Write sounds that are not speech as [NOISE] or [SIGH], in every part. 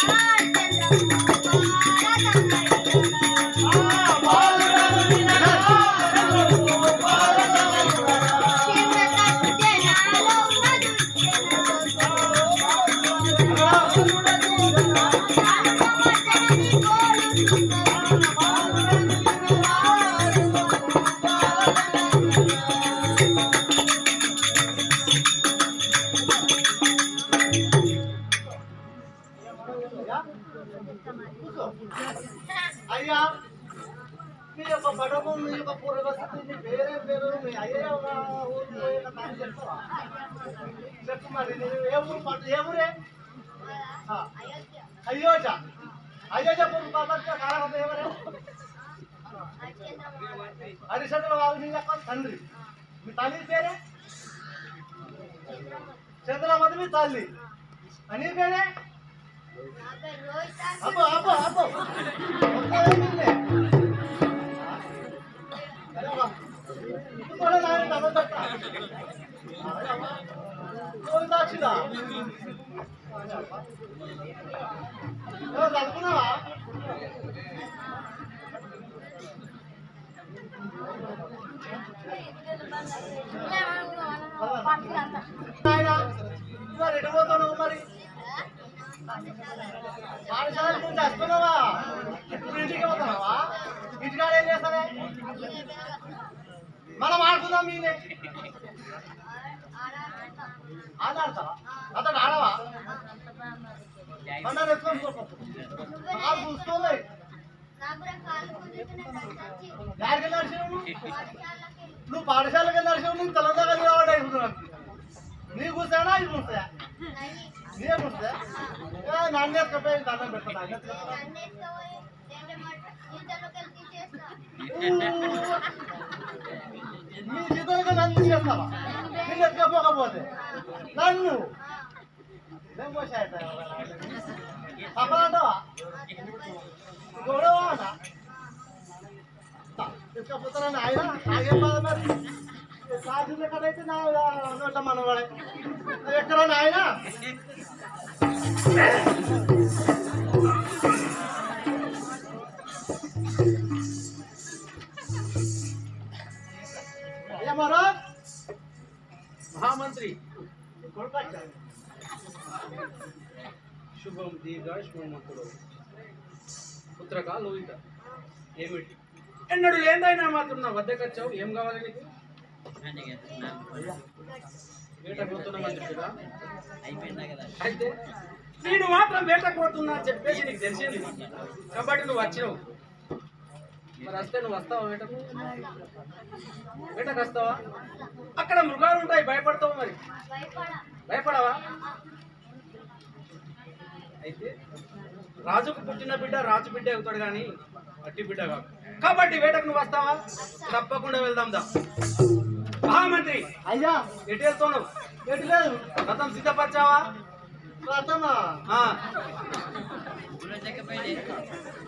అయ్యా చెప్పు మరి నేను ఏ ఊరు పట్టు ఏ ఊరే? ఆ, అయోధ్య. అయోధ్య ఎవరే? హరిశ్చంద్ర వాల్మీకి యొక్క తండ్రి. మీ తల్లి పేరే? చంద్రమతి మీ తల్లి. అని పేరే? అబ్బో అబ్బో అబ్బో. ఒక్కడే నిన్నే. అరే మరి మరి పాఠశాల నుంచి వస్తున్నావా ఇప్పుడు ఇంటికి పోతున్నావా ఇంటికాడ ఏం చేస్తావే? మనం ఆడుకుందాం మీనే ఆడాడతావా? అతను ఆడవా? మన ఎత్తుకొని కాలు చూస్తున్నాయి యాడికి నడిచావు నువ్వు పాఠశాలకి నడిచావు నీకు తెలంగాణ కాబట్టి అయిపోతున్నావు నీ కూర్చానా ఇది కూర్చా నీ కూర్చా నాన్న ఎత్తుకపోయి దండం పెడతా నీ జీతంగా నన్ను చేస్తావా నేను ఎత్తుకపోకపోతే నన్ను ఏం పోసాయట తప్పదంటావా గొడవ ఎత్తుకపోతానని ఆయన నాకేం బాధ మరి సాధులు ఎక్కడైతే నా నోట మనవాడే ఎక్కడ ఆయన ఏమారా మహామంత్రి. శుభం దీర్ఘ శుభమంతుడు పుత్రక లోహిత. ఏమిటి? ఎన్నడు లేదైనా మాత్రం నా వద్దకు వచ్చావు. ఏం కావాలి నీకు? అయితే నేను మాత్రం వేటకు పోతున్నా అని చెప్పేసి నీకు తెలిసింది. కాబట్టి నువ్వు వచ్చినావు. మరి వస్తే నువ్వు వస్తావా వేటకు వేటకు వస్తావా? అక్కడ మృగాలు ఉంటాయి భయపడతావు మరి. భయపడవా? అయితే రాజుకు పుట్టిన బిడ్డ రాజు బిడ్డ అవుతాడు కానీ అట్టి బిడ్డ కాదు. కాబట్టి వేటకు నువ్వు వస్తావా? తప్పకుండా వెళ్దాం దా. మహామంత్రి అయ్యా. ఎటు వెళ్తున్నావు? ఎటు లేదు. రథం సిద్ధపరిచావా? ఆ.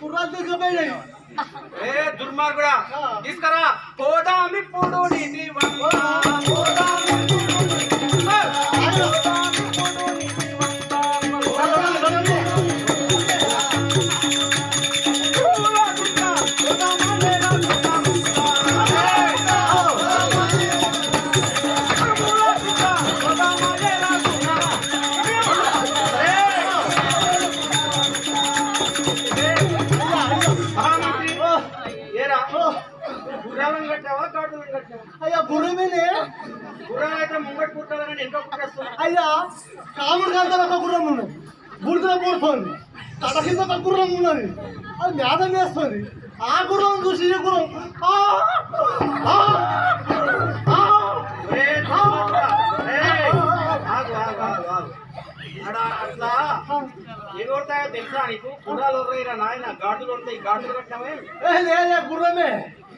కుర్రాలు దిగపోయినాయి ఏ దుర్మార్గుడా తీసుకురా. పోదాం ఇప్పుడు నీతి అయ్యా కాముడు కాంతలో ఒక గుర్రం ఉన్నది. బుడితో పడుతుంది. తట కింద ఒక గుర్రం ఉన్నది. అది మేధం వేస్తుంది. ఆ గుర్రం చూసి ఈ గుర్రం అట్లా ఏ కొడతాయో తెలుసా నీకు? గుర్రాలు వదిలేరా నాయన? గాడులు ఉంటాయి గాడులు కట్టామే? ఏ లే లే, గుర్రమే.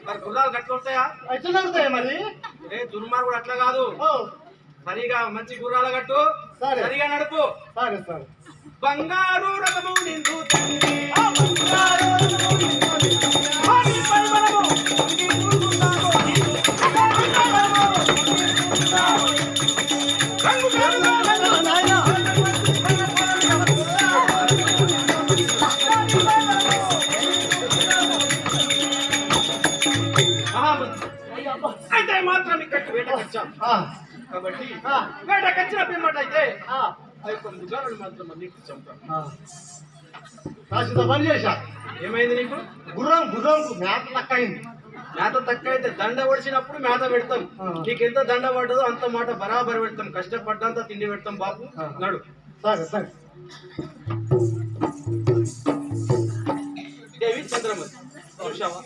మరి గుర్రాలు కట్టుకుంటాయా ఎట్లా మరి. ఏ దుర్మార్గుడు అట్లా కాదు. సరిగా మంచి గుర్రాల కట్టు సరిగా నడుపు. సరే సరే. బంగారు రథము నిన్ను తల్లి అయితే మాత్రం ఇక్కడికి కాబట్టి. వేటకొచ్చిన ఆ, యొక్క మృగాలను మాత్రం చంపాం. కాసింత పని చేశా. ఏమైంది నీకు? గుర్రం గుర్రంకు మేత తక్కయింది మేత తక్కువ అయితే దండ ఒడిచినప్పుడు మేత పెడతాం. నీకు ఎంత దండ పడ్డదో అంత మాట బరాబర్ పెడతాం. కష్టపడ్డంత తిండి పెడతాం బాబు. నడు. సరే సరే. దేవి చంద్రమతి చూశావా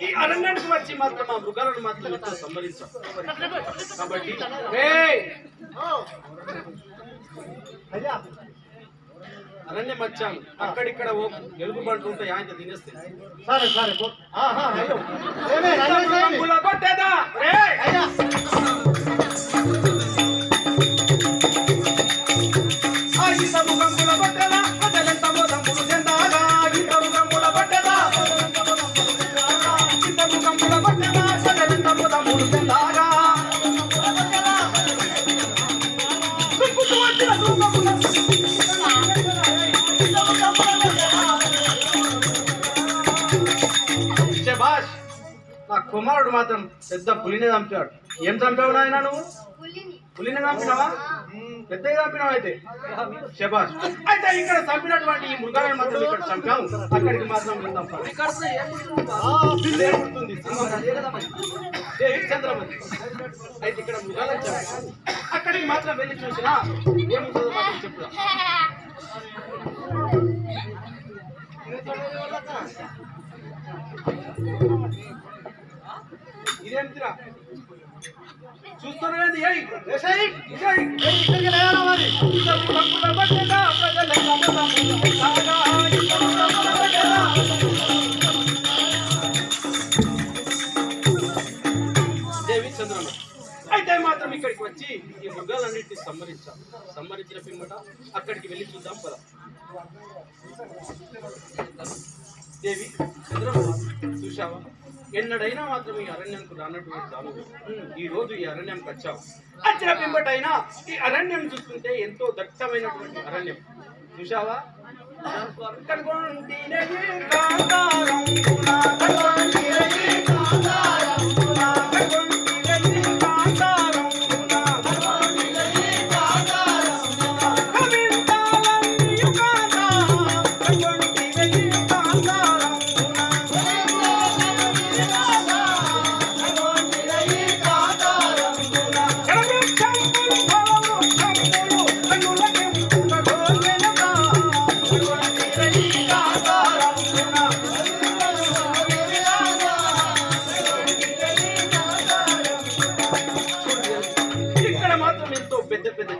ఈ అరణ్యానికి వచ్చి మాత్రం ఆ మృగాలను మాత్రం ఎంతో సంబరించాం కాబట్టి అరణ్యం వచ్చాను. అక్కడిక్కడ ఎలుగు బంట్లు ఉంటాయి ఆయన తినేస్తే. సరే సరే కొట్టేదా! అయ్యా! శభాష్ నా కుమారుడు మాత్రం పెద్ద పులిని చంపాడు. ఏం చంపావు నాయన నువ్వు? పులిని. చంపినావా? పెద్దగా చంపినావు అయితే? శభాష్ అయితే ఇక్కడ చంపినటువంటి ఈ మృగాలను మాత్రం ఇక్కడ చంపాము. అక్కడికి మాత్రం వెళ్దాం చంద్రమతి. అయితే ఇక్కడ మృగాలను చంపాము. అక్కడికి మాత్రం వెళ్ళి చూసినా ఏముంటుందో మాత్రం [LAUGHS] చూస్తున్నది దేవి అయితే మాత్రం ఇక్కడికి వచ్చి ఈ మృగాలన్నింటినీ సంహరించాం సంహరించిన పిమ్మట అక్కడికి వెళ్ళి చూద్దాం పద. దేవి చంద్రమ చూశావా? ఎన్నడైనా మాత్రం ఈ అరణ్యంకు రానటువంటి దాను ఈ రోజు ఈ అరణ్యంకి వచ్చావు. వచ్చిన పిమ్మటైనా ఈ అరణ్యం చూస్తుంటే ఎంతో దట్టమైనటువంటి అరణ్యం. చూశావా? కనుగొంటినే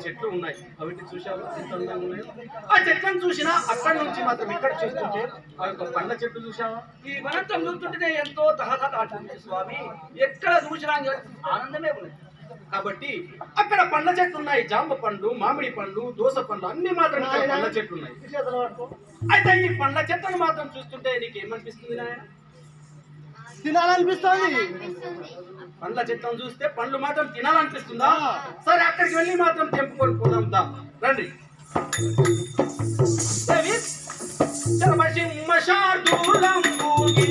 చెట్లు ఉన్నాయి. అవిటి చూసావా ఎంత అందంగా ఉన్నాయో? ఆ చెట్లను చూసినా అక్కడి నుంచి మాత్రం ఇక్కడ చూస్తుంటే ఆ యొక్క పండ్ల చెట్టు చూసావా ఈ వనంతం చూస్తుంటే ఎంతో తహతహలాడుతుంది స్వామి. ఎక్కడ చూసినా ఆనందమే ఉంది కాబట్టి అక్కడ పండ్ల చెట్లు ఉన్నాయి. జాంబ పండ్లు మామిడి పండ్లు దోస పండ్లు అన్ని మాత్రం పండ్ల చెట్లు ఉన్నాయి. అయితే ఈ పండ్ల చెట్లను మాత్రం చూస్తుంటే నీకు ఏమనిపిస్తుంది నాయన? తినాలనిపిస్తోంది. పండ్ల చెట్లను చూస్తే పండ్లు మాత్రం తినాలనిపిస్తుందా? సరే అక్కడికి వెళ్ళి మాత్రం తెంపుకొని పోదాం దా. రండి. సర్వసింహ శార్దూలంబూగి,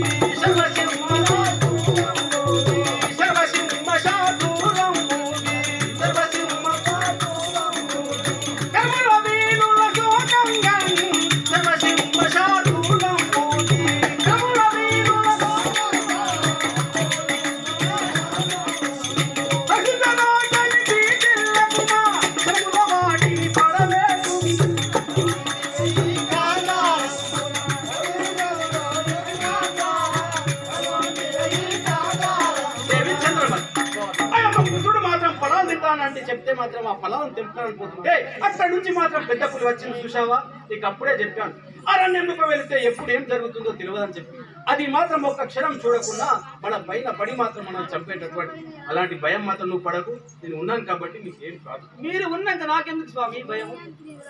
అంటే చెప్తే మాత్రం ఆ పొలాలను తెంపుతానని పోతుంటే అక్కడి నుంచి మాత్రం పెద్ద పులి వచ్చింది చూసావా నీకు అప్పుడే చెప్పాను. అరణ్యంకు వెళితే ఎప్పుడు ఏం జరుగుతుందో తెలియదని చెప్పి. అది మాత్రం ఒక్క క్షణం చూడకుండా మన పైన పడి మాత్రం మనం చంపేటటువంటి అలాంటి భయం మాత్రం నువ్వు పడకు. నేను ఉన్నాను కాబట్టి నీకు ఏం కాదు మీరు ఉన్నాక నాకెందుకు స్వామి భయం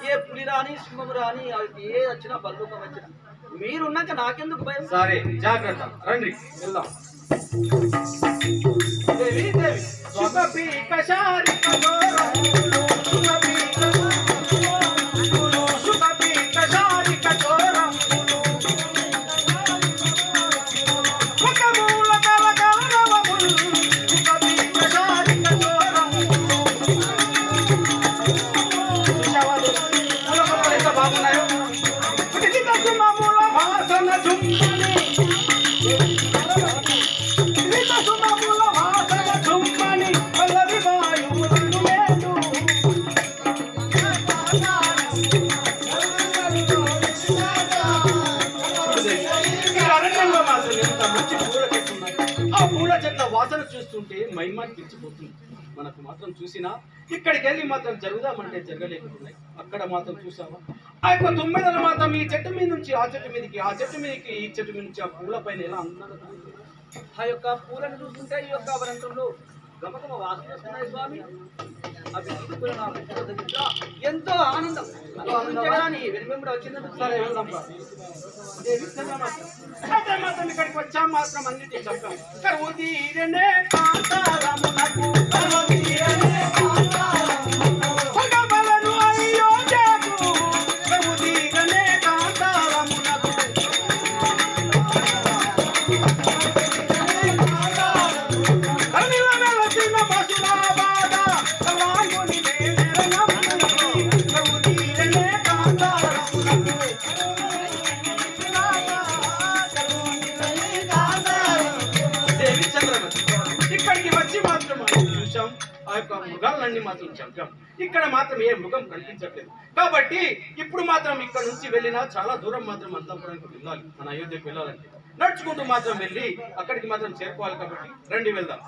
ఏ పులి రాని సింహము రాని ఏ వచ్చినా బల్లుక వచ్చినా. మీరున్నాక నాకెందుకు భయం? సరే జాగ్రత్త. రండి వెళ్దాం. దేవి దేవి శుభపి కశారి కఠోరములు, చూస్తుంటే మనకు మాత్రం చూసినా ఇక్కడికి వెళ్ళి మాత్రం జరుగుదామంటే జరగలేకపోతున్నాయి అక్కడ మాత్రం చూసావా? ఆ యొక్క తుమ్మెదలు మాత్రం ఈ చెట్టు మీద నుంచి ఆ చెట్టు మీదకి ఆ చెట్టు మీదకి ఈ చెట్టు మీద నుంచి ఆ పూల పైన ఎలా అందంగా ఆ యొక్క పూలను చూస్తుంటే ఈ యొక్క వరంటంలో వాసన స్వామి. అవి తీసుకుని నా దగ్గర ఎంతో ఆనందం. ఆనందించగాని వెనుమెంబడి వచ్చినందుకు సరే వెళ్దాం మాత్రం ఇక్కడికి వచ్చాం మాత్రం అన్నిటి చెప్పాం కరువు తీరనే కాంతారమునకు కరువు ఆ యొక్క మృగాలన్నీ మాత్రం చంపాం ఇక్కడ మాత్రం ఏ మృగం కనిపించట్లేదు. కాబట్టి ఇప్పుడు మాత్రం ఇక్కడ నుంచి వెళ్ళినా చాలా దూరం మాత్రం అంతపురానికి వెళ్ళాలి. మన అయోధ్యకు వెళ్ళాలంటే. నడుచుకుంటూ మాత్రం వెళ్ళి అక్కడికి మాత్రం చేరుకోవాలి కాబట్టి రండి వెళ్దాం.